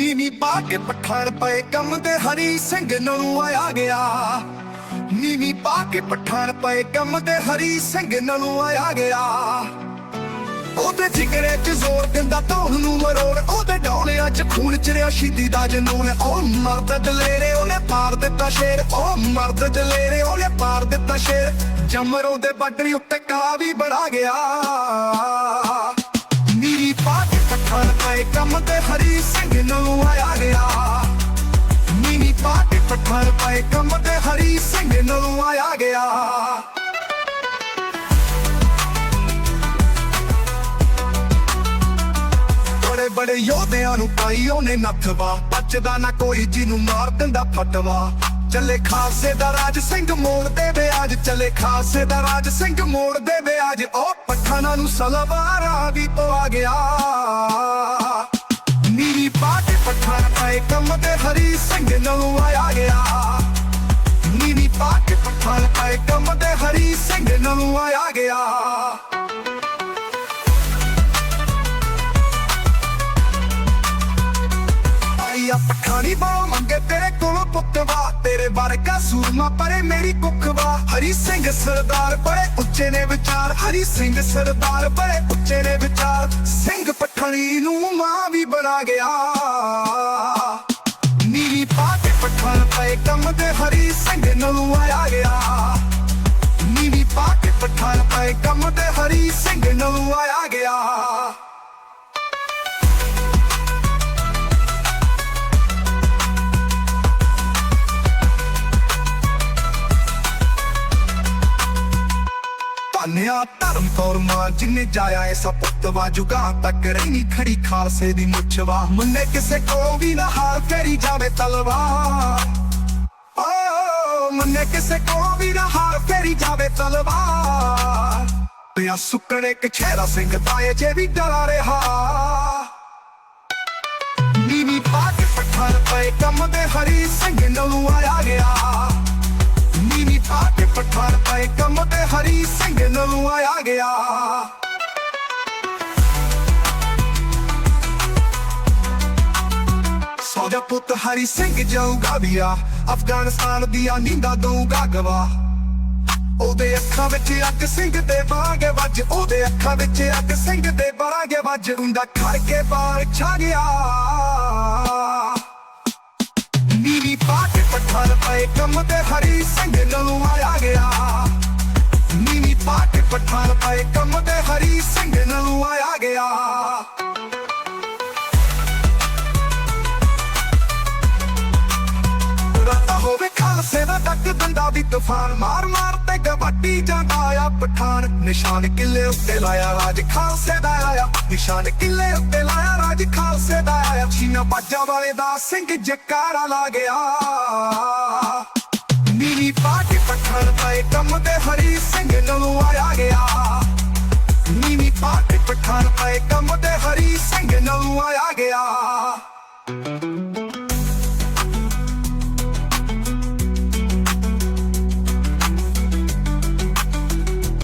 ਨੀਵੀ ਪਾ ਕੇ ਪਠਾਨ ਪਏ, ਕੰਮ ਤੇ ਹਰੀ ਸਿੰਘ ਨੂੰ ਆਇਆ ਗਿਆ। ਨੀਵੀ ਪਾ ਕੇ ਪਠਾਨ ਪਏ, ਕੰਮ ਤੇ ਹਰੀ ਸਿੰਘ ਨੂੰ ਆਇਆ ਗਿਆ। ਉਹਦੇ ਜਿਗਰੇ 'ਚ ਜ਼ੋਰ ਦਿੰਦਾ ਧੌਣ ਨੂੰ ਮਰੋੜ, ਉਹਦੇ ਡੋਲਿਆਂ 'ਚ ਖੂਨ ਚਰਿਆ ਸ਼ਹੀਦੀ ਦਾ ਜਨੂਨ। ਉਹ ਮਰਦ ਦਲੇਰੇ, ਉਹਨੇ ਪਾਰ ਦਿੱਤਾ ਸ਼ੇਰ। ਉਹ ਮਰਦ ਦਲੇਰੇ, ਉਹਨੇ ਪਾਰ ਦਿੱਤਾ ਸ਼ੇਰ। ਜਮਰੋਂ ਦੇ ਬਾਡਰੀ ਉੱਤੇ ਕਾ ਵੀ ਬੜਾ ਗਿਆ। ਪਾ ਪਏ ਕੰਮ ਤੇ ਹਰੀ ਸਿੰਘ ਨੂੰ ਆਇਆ ਗਿਆ। ਨੀਰੀ ਪਾ ਕੇ ਪਏ ਕੰਮ ਤੇ ਹਰੀ ਸਿੰਘ ਨੂੰ ਆਇਆ ਗਿਆ। ਬੜੇ ਬੜੇ ਯੋਧਿਆਂ ਨੂੰ ਪਾਈ ਉਹਨੇ ਨੱਥਵਾ ਬਚਦਾ ਨਾ ਕੋਈ ਜਿਹਨੂੰ ਮਾਰ ਦਿੰਦਾ ਫਟਵਾ। ਚੱਲੇ ਖਾਲਸੇ ਦਾ ਰਾਜ ਸਿੰਘ ਮੋੜ ਦੇ ਵਿਆਜ ਚੱਲੇ ਖਾਲਸੇ ਦਾ ਰਾਜ ਸਿੰਘ ਮੋੜ ਦੇ ਵਿਆਜ ਉਹ ਪਠਾਨਾਂ ਨੂੰ ਸਲਵਾਰਾਂ ਵੀ ਪਵਾ ਗਿਆ। ਨੀਰੀ ਪਾ ਕੇ ਪਠਾਨ ਪਾਏ ਕੰਮ ਤੇ ਹਰੀ ਸਿੰਘ ਨੂੰ ਆਇਆ ਗਿਆ। ਨੀਰੀ ਪਾ ਕੇ ਪਠਾਨ ਪਾਏ ਕੰਮ ਤੇ ਹਰੀ ਸਿੰਘ ਨੂੰ ਆਇਆ ਗਿਆ। ਆਈਆ ਪਠਾਨੀ ਮੰਗੇ ਤੇਰੇ ਕੋਲੋਂ ਪੁੱਤਵਾ ਤੇਰੇ ਵਰਗਾ ਸੂਰਮਾ ਪਰੇ ਮੇਰੀ ਕੁੱਖਵਾ ਹਰੀ ਸਿੰਘ ਸਰਦਾਰ ਬੜੇ ਉੱਚੇ ਨੇ ਵਿਚਾਰ। ਹਰੀ ਸਿੰਘ ਸਰਦਾਰ ਬੜੇ ਉੱਚੇ ਨੇ ਵਿਚਾਰ। ਸਿੰਘ ਪਠਾਨੀ ਨੂੰ ਮਾਂ ਵੀ ਬਣਾ ਗਿਆ। ਨੀਵੀ ਪਾ ਕੇ ਪਠਾਨ ਪਏ ਕੰਮ ਤੇ ਹਰੀ ਸਿੰਘ ਨੂੰ ਆਇਆ ਗਿਆ। ਨੀਲੀ ਪਾ ਕੇ ਪਠਾਨ ਪਏ ਕੰਮ ਤੇ ਹਰੀ ਸਿੰਘ ਨੂੰ ਆਇਆ ਗਿਆ ਧਰਮ ਤੌਰ ਮਾਂ ਜਿਨੇ ਜਾਇਆ ਐਸਾ ਪੁੱਤਵਾ ਜੁਗਾ ਤੱਕ ਰਹਿਣੀ ਖੜੀ ਖਾਲਸੇ ਦੀ ਮੁੱਛਵਾ ਮੁੰਨੇ ਕਿਸੇ ਕੋ ਵੀ ਨਾ ਹਾਰ ਫੇਰੀ ਜਾਵੇ ਤਲਵਾਰ। ਓ, ਮੁੰਨੇ ਕਿਸੇ ਕੋ ਵੀ ਨਾ ਹਾਰ ਫੇਰੀ ਜਾਵੇ ਤਲਵਾਰ। ਪਿਆ ਸੁੱਕਣੇ ਕਛੇਰਾ ਸਿੰਘ ਤਾਏ ਜੇ ਵੀ ਡਰਾ ਰਿਹਾ। ਨੀਵੀ ਪਾ ਕੇ ਪਠਾਨ ਪਏ ਕੰਮ ਦੇ ਹਰੀ ਸਿੰਘ ਨੂੰ ਆਇਆ ਗਿਆ। ਨੀਵੀ ਪਾ ਪਠਾਨ ਪਏ ਕੰਮ ਹਰੀ ਸਿੰਘ ਨੂੰ ਆਇਆ ਗਿਆ। ਸੋਜਾ ਪੁੱਤ ਹਰੀ ਸਿੰਘ ਜਾਊਗਾ ਵੀਰਾ, ਅਫਗਾਨਿਸਤਾਨ ਦੀਆਂ ਨੀਂਦਾਂ ਦਊਗਾ ਗਵਾ ਉਹਦੇ ਅੱਖਾਂ ਵਿੱਚ ਅੱਗ ਸਿੰਘ ਦੇ ਬਾਗੇ ਵੱਜ, ਉਹਦੇ ਅੱਖਾਂ ਵਿੱਚ ਅੱਗ ਸਿੰਘ ਦੇ ਬਾਗੇ ਵੱਜ ਹੁੰਦਾ ਖੜ ਕੇ ਬਾਹਰ ਛਾ ਗਿਆ। ਨੀਲੀ ਪਾ ਕੇ ਪਠਾਨ ਪਏ ਕੰਮ ਤੇ ਹਰੀ ਸਿੰਘ ਨੂੰ ਆਇਆ ਪਠਾਨ ਪਏ ਕੰਮ ਤੇ ਹਰੀ ਸਿੰਘ ਨੂੰ ਆਇਆ ਗਿਆ। ਰਾਤਾ ਹੋਵੇ ਖਾਲਸੇ ਦਾ ਡੱਕ ਦੰਦਾ ਵੀ ਤੂਫਾਨ ਮਾਰ ਮਾਰ ਤੇ ਗਵਾਟੀ ਜਾਂਦਾ ਆਇਆ ਪਠਾਨ ਨਿਸ਼ਾਨ ਕਿਲੇ ਉੱਤੇ ਲਾਇਆ, ਰਾਜ ਖਾਲਸੇ ਦਾ ਆਇਆ। ਨਿਸ਼ਾਨ ਕਿਲੇ ਉੱਤੇ ਲਾਇਆ, ਰਾਜ ਖਾਲਸੇ ਦਾ ਆਇਆ। ਚੀਨਾ ਬਾਜਾਂ ਵਾਲੇ ਦਾ ਸਿੰਘ ਜਕਾਰਾ ਲਾ ਗਿਆ। ਨੀਲੀ ਪਾਰਟੀ ਕੇ ਪਠਾਨ ਪਾਏ ਕੰਮ ਤੇ ਹਰੀ ਸਿੰਘ ਨੂੰ ਆਇਆ ਗਿਆ।